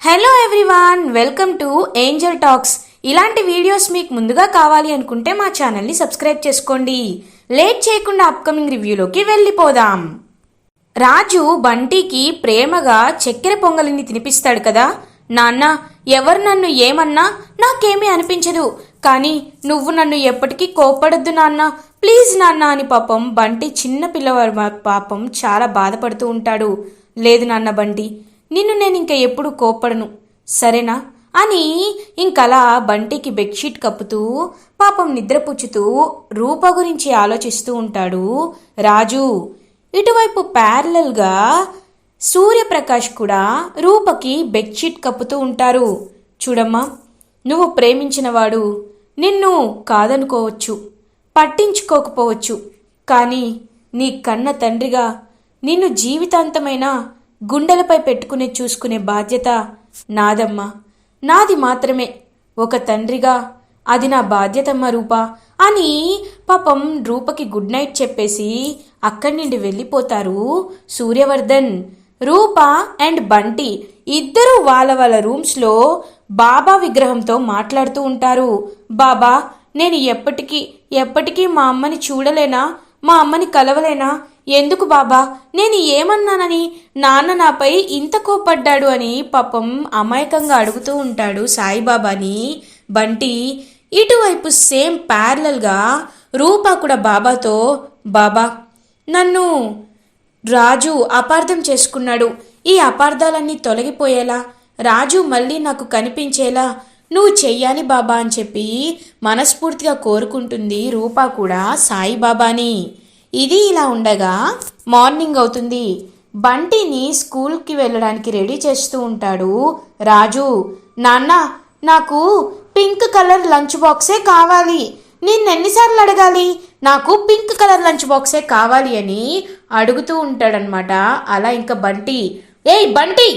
Hello everyone welcome to angel talks ఇలాంటి videos మీకు ముందుగా కావాలి అనుకుంటే మా ఛానల్ని సబ్స్క్రైబ్ చేసుకోండి. లేట్ చేయకుండా అప్కమింగ్ రివ్యూలోకి వెళ్ళిపోదాం. రాజు బంటికి ప్రేమగా చక్కెర పొంగలిని తినిపిస్తాడు కదా. నాన్న ఎవరు నన్ను ఏమన్నా నాకేమీ అనిపించదు. కానీ నువ్వు నన్ను ఎప్పటికీ కోప్పడద్దు నాన్న. ప్లీజ్ నాన్న అని పాపం బంటి చిన్న పిల్లవాడు పాపం చాలా బాధపడుతూ ఉంటాడు. లేదు నాన్న బంటి నిన్ను నేను ఇంక ఎప్పుడు కోప్పడను. సరేనా? అని ఇంకలా బంటికి బెడ్షీట్ కప్పుతూ పాపం నిద్రపుచ్చుతూ రూప గురించి ఆలోచిస్తూ ఉంటాడు రాజు. ఇటువైపు ప్యారలల్గా సూర్యప్రకాష్ కూడా రూపకి బెడ్షీట్ కప్పుతూ ఉంటారు. చూడమ్మా నువ్వు ప్రేమించినవాడు. నిన్ను కాదనుకోవచ్చు పట్టించుకోకపోవచ్చు. కానీ నీ కన్న తండ్రిగా నిన్ను జీవితాంతమైన గుండెలపై పెట్టుకునే చూసుకునే బాధ్యత నాదమ్మా. నాది మాత్రమే. ఒక తండ్రిగా అది నా బాధ్యతమ్మ రూప అని పాపం రూపకి గుడ్ నైట్ చెప్పేసి అక్కడి నుండి వెళ్ళిపోతారు సూర్యవర్ధన్ రూప అండ్ బంటి. ఇద్దరు వాళ్ళ వాళ్ళ రూమ్స్లో బాబా విగ్రహంతో మాట్లాడుతూ ఉంటారు. బాబా నేను ఎప్పటికీ ఎప్పటికీ మా అమ్మని చూడలేనా? మా అమ్మని కలవలేనా? ఎందుకు బాబా? నేను ఏమన్నానని? నాన్న నాపై ఇంత కోపడ్డాడు అని పాపం అమాయకంగా అడుగుతూ ఉంటాడు సాయిబాబాని. బంటి ఇటువైపు సేమ్ ప్యారలల్గా రూపా కూడా బాబాతో బాబా నన్ను రాజు అపార్థం చేసుకున్నాడు. ఈ అపార్థాలన్నీ తొలగిపోయేలా? రాజు మళ్ళీ నాకు కనిపించేలా? నువ్వు చెయ్యాలి బాబా అని చెప్పి మనస్ఫూర్తిగా కోరుకుంటుంది రూపా కూడా సాయిబాబాని. ఇది ఇలా ఉండగా మార్నింగ్ అవుతుంది. బంటిని స్కూల్కి వెళ్ళడానికి రెడీ చేస్తూ ఉంటాడు రాజు. నాన్న నాకు పింక్ కలర్ లంచ్ బాక్సే కావాలి. నిన్నెన్నిసార్లు అడగాలి? నాకు పింక్ కలర్ లంచ్ బాక్సే కావాలి అని అడుగుతూ ఉంటాడనమాట అలా ఇంకా బంటి. ఏయ్ బంటి!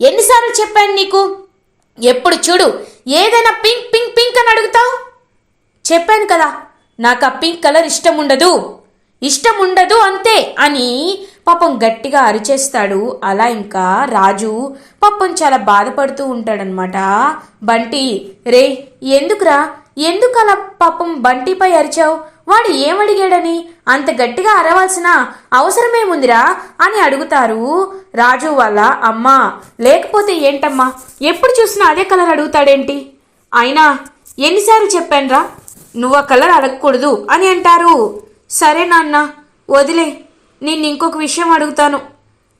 ఎన్నిసార్లు చెప్పాను నీకు? ఎప్పుడు చూడు ఏదైనా పింక్ పింక్ పింక్ అని అడుగుతావు? చెప్పాను కదా నాకు ఆ పింక్ కలర్ ఇష్టం ఉండదు. ఇష్టం ఉండదు అంతే అని పాపం గట్టిగా అరిచేస్తాడు. అలా ఇంకా రాజు పాపం చాలా బాధపడుతూ ఉంటాడనమాట బంటి రే ఎందుకురా? ఎందుకు అలా పాపం బంటిపై అరిచావు? వాడు ఏమడిగాడని? అంత గట్టిగా అరవాల్సిన అవసరమేముందిరా? అని అడుగుతారు రాజు వాళ్ళ అమ్మ. లేకపోతే ఏంటమ్మా? ఎప్పుడు చూసినా అదే కలర్ అడుగుతాడేంటి? అయినా ఎన్నిసార్లు చెప్పానురా? నువ్వు ఆ కలర్ అడగకూడదు అని అంటారు. సరే నాన్న వదిలే. నేను ఇంకొక విషయం అడుగుతాను.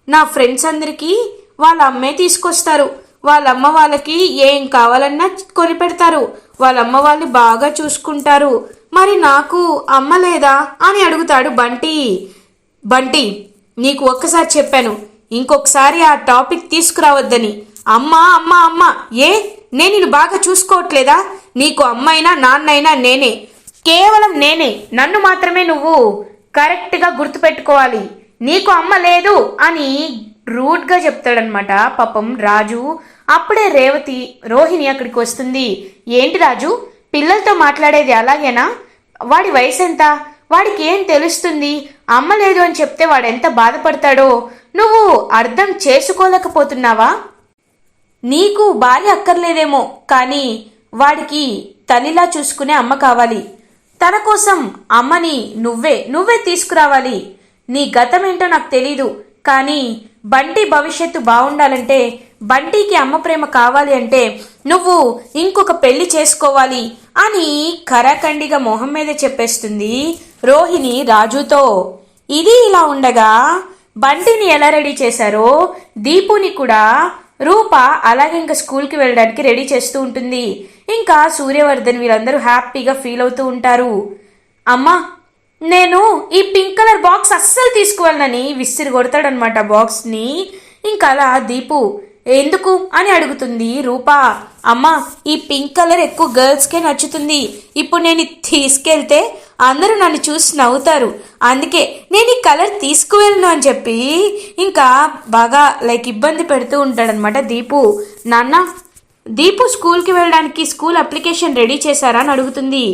నా ఫ్రెండ్స్ అందరికీ వాళ్ళ అమ్మే తీసుకొస్తారు. వాళ్ళ అమ్మ వాళ్ళకి ఏం కావాలన్నా కొని పెడతారు వాళ్ళ అమ్మ వాళ్ళని బాగా చూసుకుంటారు. మరి నాకు అమ్మ లేదా అని అడుగుతాడు బంటి. బంటి నీకు ఒక్కసారి చెప్పాను. ఇంకొకసారి ఆ టాపిక్ తీసుకురావద్దని. అమ్మ అమ్మ అమ్మ. ఏ? నేను బాగా చూసుకోవట్లేదా? నీకు అమ్మైనా నాన్నైనా నేనే. కేవలం నేనే. నన్ను మాత్రమే నువ్వు కరెక్ట్గా గుర్తుపెట్టుకోవాలి. నీకు అమ్మ లేదు అని రూడ్గా చెప్తాడనమాట పాపం రాజు. అప్పుడే రేవతి రోహిణి అక్కడికి వస్తుంది. ఏంటి రాజు? పిల్లలతో మాట్లాడేది అలాగేనా? వాడి వయసు ఎంత? వాడికి ఏం తెలుస్తుంది? అమ్మ లేదు అని చెప్తే వాడు ఎంత బాధపడతాడో? నువ్వు అర్థం చేసుకోలేకపోతున్నావా? నీకు భార్య అక్కర్లేదేమో కానీ వాడికి తల్లిలా చూసుకునే అమ్మ కావాలి. తన కోసం అమ్మని నువ్వే నువ్వే తీసుకురావాలి. నీ గతం ఏంటో నాకు తెలీదు. కానీ బంటి భవిష్యత్తు బాగుండాలంటే బంటికి అమ్మ ప్రేమ కావాలి అంటే నువ్వు ఇంకొక పెళ్ళి చేసుకోవాలి అని కరాఖండిగా మొహం మీద చెప్పేస్తుంది రోహిణి రాజుతో. ఇది ఇలా ఉండగా బంటిని ఎలా రెడీ చేశారో దీపుని కూడా రూప అలాగే ఇంకా స్కూల్కి వెళ్ళడానికి రెడీ చేస్తూ ఉంటుంది. ఇంకా సూర్యవర్ధన్ వీళ్ళందరూ హ్యాపీగా ఫీల్ అవుతూ ఉంటారు. అమ్మా నేను ఈ పింక్ కలర్ బాక్స్ అస్సలు తీసుకువెళ్ళనని విసిరి కొడతాడనమాట బాక్స్ని. ఇంకా అలా దీపు ఎందుకు? అని అడుగుతుంది రూప. అమ్మా ఈ పింక్ కలర్ ఎక్కువ గర్ల్స్కే నచ్చుతుంది. ఇప్పుడు నేను తీసుకెళ్తే అందరూ నన్ను చూసి నవ్వుతారు. అందుకే నేను ఈ కలర్ తీసుకువెళ్ళను అని చెప్పి ఇంకా బాగా లైక్ ఇబ్బంది పెడుతూ ఉంటాడనమాట దీపు. నాన్న దీపు స్కూల్కి వెళ్ళడానికి స్కూల్ అప్లికేషన్ రెడీ చేశారా అని అడుగుతుంది.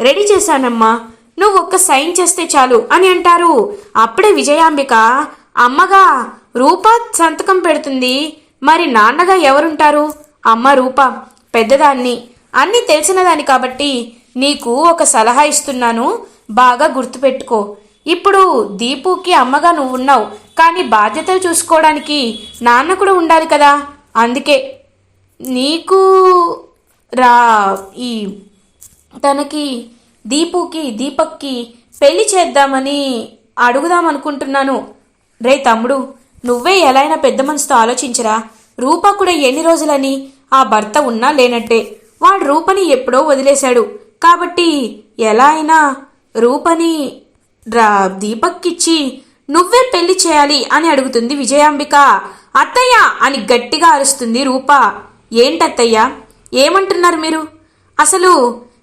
రెడీ చేశానమ్మా. నువ్వు ఒక్క సైన్ చేస్తే చాలు అని అంటారు. అప్పుడే విజయాంబిక అమ్మగా రూప సంతకం పెడుతుంది. మరి నాన్నగా ఎవరుంటారు? అమ్మ రూప పెద్దదాన్ని. అన్నీ తెలిసినదాన్ని కాబట్టి నీకు ఒక సలహా ఇస్తున్నాను. బాగా గుర్తుపెట్టుకో. ఇప్పుడు దీపుకి అమ్మగా నువ్వు ఉన్నావు కానీ బాధ్యతలు చూసుకోవడానికి నాన్న కూడా ఉండాలి కదా. అందుకే నీకు రా ఈ తనకి దీపుకి దీపక్కి పెళ్ళి చేద్దామని అడుగుదాం అనుకుంటున్నాను. రే తమ్ముడు నువ్వే ఎలా అయినా పెద్ద మనసుతో ఆలోచించరా. రూప కూడా ఎన్ని రోజులని ఆ భర్త ఉన్నా లేనట్టే. వాడు రూపని ఎప్పుడో వదిలేశాడు. కాబట్టి ఎలా అయినా రూపని రా దీపక్కిచ్చి నువ్వే పెళ్ళి చేయాలి అని అడుగుతుంది విజయాంబిక. అత్తయ్య అని గట్టిగా అరుస్తుంది రూప. ఏంటత్తయ్యా? ఏమంటున్నారు మీరు? అసలు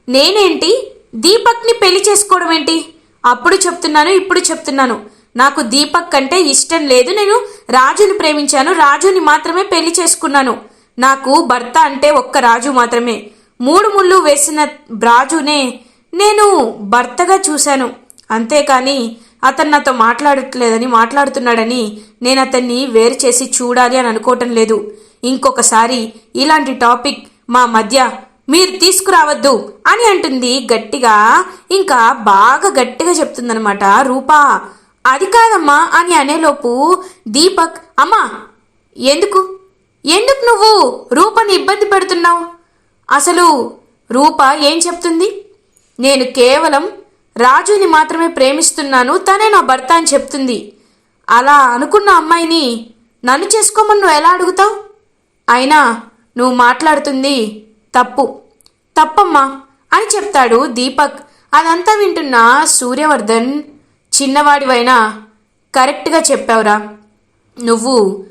నేనేంటి? దీపక్ని పెళ్ళి చేసుకోవడం ఏంటి అప్పుడు చెప్తున్నాను ఇప్పుడు చెప్తున్నాను. నాకు దీపక్ అంటే ఇష్టం లేదు నేను రాజుని ప్రేమించాను. రాజుని మాత్రమే పెళ్ళి చేసుకున్నాను. నాకు భర్త అంటే ఒక్క రాజు మాత్రమే. మూడు ముళ్ళు వేసిన రాజునే నేను భర్తగా చూశాను. అంతేకాని అతను నాతో మాట్లాడట్లేదని మాట్లాడుతున్నాడని నేను అతన్ని వేరు చేసి చూడాలి అని అనుకోవటం లేదు. ఇంకొకసారి ఇలాంటి టాపిక్ మా మధ్య మీరు తీసుకురావద్దు అని అంటుంది గట్టిగా ఇంకా బాగా గట్టిగా చెప్తుందనమాట రూపా. అది కాదమ్మా అని అనేలోపు దీపక్ అమ్మా ఎందుకు? ఎందుకు నువ్వు రూపని ఇబ్బంది పెడుతున్నావు? అసలు రూప ఏం చెప్తుంది? నేను కేవలం రాజుని మాత్రమే ప్రేమిస్తున్నాను తనే నా భర్త అని చెప్తుంది. అలా అనుకున్న అమ్మాయిని నన్ను చేసుకోమని నువ్వు ఎలా అడుగుతావు? అయినా నువ్వు మాట్లాడుతుంది తప్పు. తప్పమ్మా అని చెప్తాడు దీపక్. అదంతా వింటున్న సూర్యవర్ధన్ చిన్నవాడివైనా కరెక్ట్గా చెప్పావురా. నువ్వు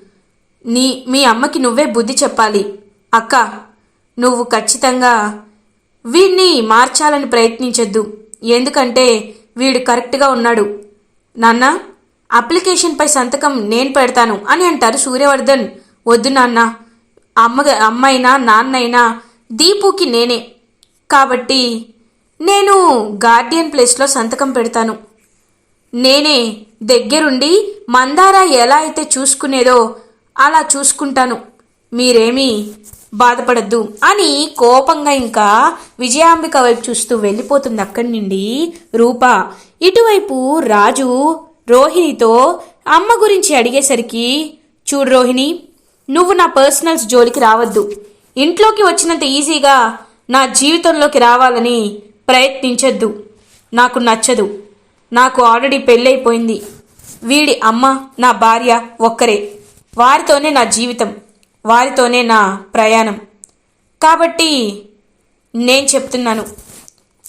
నీ మీ అమ్మకి నువ్వే బుద్ధి చెప్పాలి. అక్క నువ్వు ఖచ్చితంగా వీడిని మార్చాలని ప్రయత్నించొద్దు. ఎందుకంటే వీడు కరెక్ట్గా ఉన్నాడు. నాన్న అప్లికేషన్పై సంతకం నేను పెడతాను అని అంటారు సూర్యవర్ధన్. వద్దు నాన్న. అమ్మ అమ్మైనా నాన్నైనా దీపుకి నేనే. కాబట్టి నేను గార్డియన్ ప్లేస్లో సంతకం పెడతాను. నేనే దగ్గరుండి మందార ఎలా అయితే చూసుకునేదో అలా చూసుకుంటాను. మీరేమీ బాధపడద్దు అని కోపంగా ఇంకా విజయాంబిక వైపు చూస్తూ వెళ్ళిపోతుంది అక్కడి నుండి రూప. ఇటువైపు రాజు రోహిణితో అమ్మ గురించి అడిగేసరికి చూడు రోహిణి నువ్వు నా పర్సనల్స్ జోలికి రావద్దు. ఇంట్లోకి వచ్చినంత ఈజీగా నా జీవితంలోకి రావాలని ప్రయత్నించద్దు. నాకు నచ్చదు. నాకు ఆల్రెడీ పెళ్ళైపోయింది. వీడి అమ్మ నా భార్య ఒక్కరే. వారితోనే నా జీవితం. వారితోనే నా ప్రయాణం. కాబట్టి నేను చెప్తున్నాను.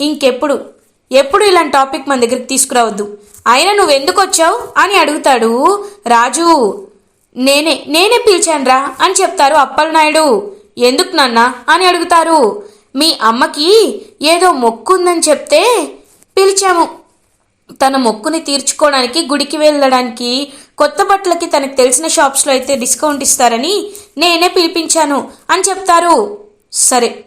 ఇంకెప్పుడు? ఎప్పుడు ఇలాంటి టాపిక్ మన దగ్గరికి తీసుకురావద్దు. అయినా నువ్వు ఎందుకు వచ్చావు అని అడుగుతాడు రాజు. నేనే నేనే పిలిచానురా అని చెప్తారు అప్పలనాయుడు. ఎందుకు నాన్న అని అడుగుతారు. మీ అమ్మకి ఏదో మొక్కు ఉందని చెప్తే పిలిచాము. తన మొక్కుని తీర్చుకోవడానికి గుడికి వెళ్ళడానికి కొత్త బట్టలకి తనకు తెలిసిన షాప్స్లో అయితే డిస్కౌంట్ ఇస్తారని నేనే పిలిపించాను అని చెప్తారు. సరే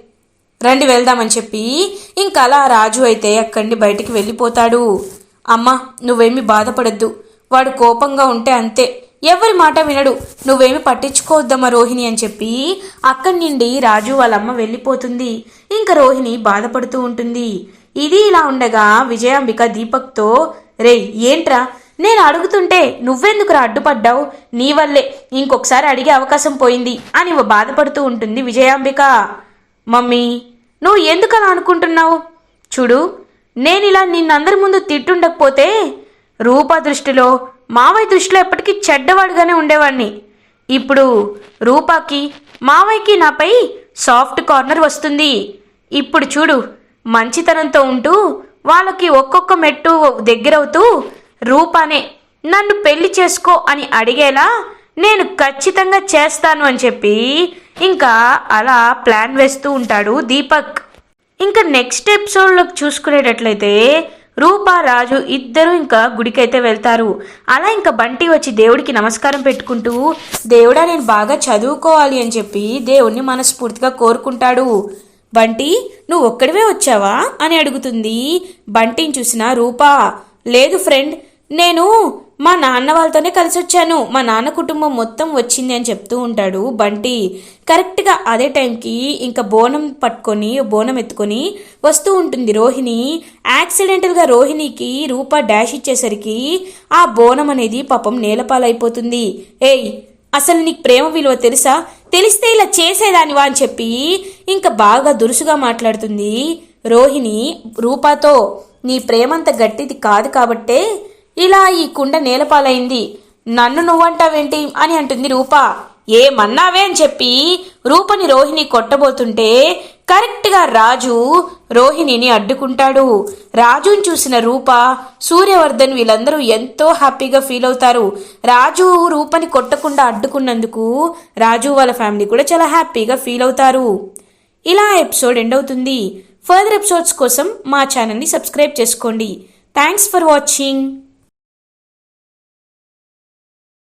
రండి వెళ్దామని చెప్పి ఇంకా అలా రాజు అయితే అక్కడిని బయటికి వెళ్ళిపోతాడు. అమ్మ నువ్వేమి బాధపడద్దు. వాడు కోపంగా ఉంటే అంతే. ఎవరి మాట వినడు. నువ్వేమి పట్టించుకోవద్దమ్మా రోహిణి అని చెప్పి అక్కడి నుండి రాజు వాళ్ళమ్మ వెళ్ళిపోతుంది. ఇంకా రోహిణి బాధపడుతూ ఉంటుంది. ఇది ఇలా ఉండగా విజయాంబిక దీపక్తో రే ఏంట్రా? నేను అడుగుతుంటే నువ్వెందుకురా అడ్డుపడ్డావు? నీ వల్లే. ఇంకొకసారి అడిగే అవకాశం పోయింది అని బాధపడుతూ ఉంటుంది విజయాంబిక. మమ్మీ నువ్వు ఎందుకు అలా అనుకుంటున్నావు? చూడు నేను ఇలా నిన్నందరి ముందు తిట్టుండకపోతే రూపా దృష్టిలో మావయ్య దృష్టిలో ఎప్పటికీ చెడ్డవాడుగానే ఉండేవాడిని ఇప్పుడు రూపాకి మావయ్యకి నాపై సాఫ్ట్ కార్నర్ వస్తుంది. ఇప్పుడు చూడు మంచితనంతో ఉంటూ వాళ్ళకి ఒక్కొక్క మెట్టు దగ్గరవుతూ రూపానే నన్ను పెళ్ళి చేసుకో అని అడిగేలా నేను ఖచ్చితంగా చేస్తాను అని చెప్పి ఇంకా అలా ప్లాన్ వేస్తూ ఉంటాడు దీపక్. ఇంకా నెక్స్ట్ ఎపిసోడ్లో చూసుకునేటట్లయితే రూపా రాజు ఇద్దరు ఇంకా గుడికైతే వెళ్తారు. అలా ఇంకా బంటి వచ్చి దేవుడికి నమస్కారం పెట్టుకుంటూ దేవుడా నేను బాగా చదువుకోవాలి అని చెప్పి దేవుణ్ణి మనస్ఫూర్తిగా కోరుకుంటాడు. బంటి నువ్వు ఒక్కడివే వచ్చావా? అని అడుగుతుంది బంటిని చూసిన రూపా. లేదు ఫ్రెండ్ నేను మా నాన్న వాళ్ళతోనే కలిసి వచ్చాను. మా నాన్న కుటుంబం మొత్తం వచ్చింది అని చెప్తూ ఉంటాడు. బంటి కరెక్ట్గా అదే టైంకి ఇంకా బోనం పట్టుకొని బోనం ఎత్తుకొని వస్తూ ఉంటుంది రోహిణి. యాక్సిడెంటల్గా రోహిణికి రూప డాష్ ఇచ్చేసరికి ఆ బోనం అనేది పాపం నేలపాలైపోతుంది. ఏయ్ అసలు నీకు ప్రేమ విలువ తెలుసా? తెలిస్తే ఇలా చేసేదానివా అని చెప్పి ఇంకా బాగా దురుసుగా మాట్లాడుతుంది రోహిణి. రూపాతో నీ ప్రేమంత గట్టిది కాదు కాబట్టే ఇలా ఈ కుండ నేలపాలైంది. నన్ను నువ్వంటావేంటి? అని అంటుంది రూప. ఏమన్నావే అని చెప్పి రూపని రోహిణి కొట్టబోతుంటే కరెక్ట్గా రాజు రోహిణిని అడ్డుకుంటాడు. రాజుని చూసిన రూప సూర్యవర్ధన్ వీళ్ళందరూ ఎంతో హ్యాపీగా ఫీల్ అవుతారు. రాజు రూపని కొట్టకుండా అడ్డుకున్నందుకు రాజు వాళ్ళ ఫ్యామిలీ కూడా చాలా హ్యాపీగా ఫీల్ అవుతారు. ఇలా ఎపిసోడ్ ఎండ్ అవుతుంది. ఫర్దర్ ఎపిసోడ్స్ కోసం మా ఛానల్ని సబ్స్క్రైబ్ చేసుకోండి. Thanks for watching.